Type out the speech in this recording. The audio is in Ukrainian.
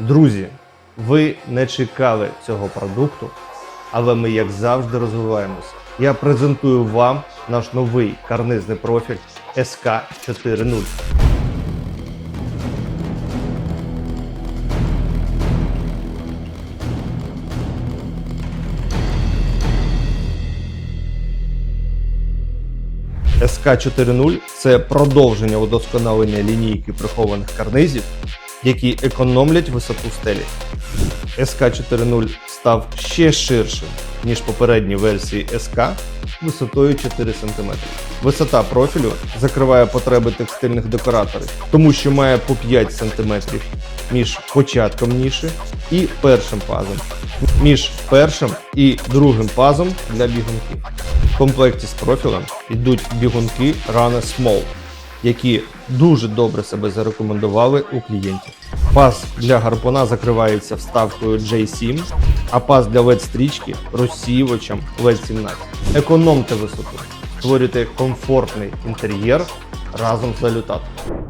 Друзі, ви не чекали цього продукту, але ми, як завжди, розвиваємося. Я презентую вам наш новий карнизний профіль SK40. СК-4.0 це продовження удосконалення лінійки прихованих карнизів, які економлять висоту стелі. СК-4.0 став ще ширшим, ніж попередні версії СК висотою 4 см. Висота профілю закриває потреби текстильних декораторів, тому що має по 5 см між початком ніші і першим пазом, між першим і другим пазом для бігунків. В комплекті з профілем йдуть бігунки Rana Small, які дуже добре себе зарекомендували у клієнтів. Пас для гарпуна закривається вставкою J7, а пас для LED-стрічки розсіювачем LED-17. Економте висоту, створюйте комфортний інтер'єр разом з залютатором.